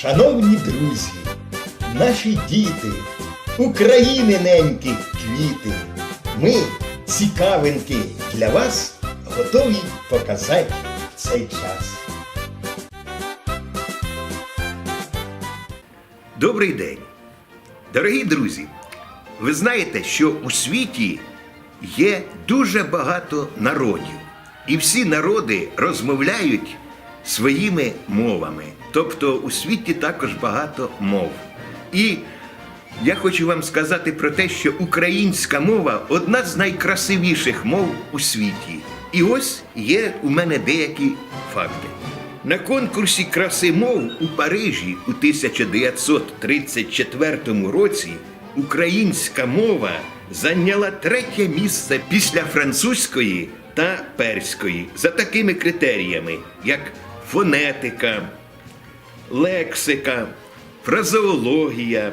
Шановні друзі, наші діти, України ненькі квіти, ми, цікавинки для вас, готові показати цей час. Добрий день. Дорогі друзі, ви знаєте, що у світі є дуже багато народів, і всі народи розмовляють своїми мовами. Тобто у світі також багато мов. І я хочу вам сказати про те, що українська мова одна з найкрасивіших мов у світі. І ось є у мене деякі факти. На конкурсі краси мов у Парижі у 1934 році українська мова зайняла третє місце після французької та перської за такими критеріями, як фонетика, лексика, фразеологія,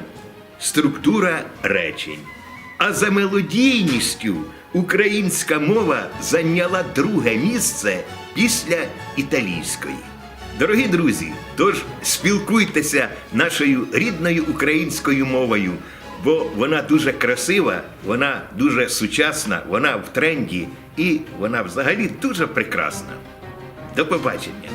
структура речень. А за мелодійністю українська мова зайняла друге місце після італійської. Дорогі друзі, тож спілкуйтеся нашою рідною українською мовою, бо вона дуже красива, вона дуже сучасна, вона в тренді і вона взагалі дуже прекрасна. До побачення!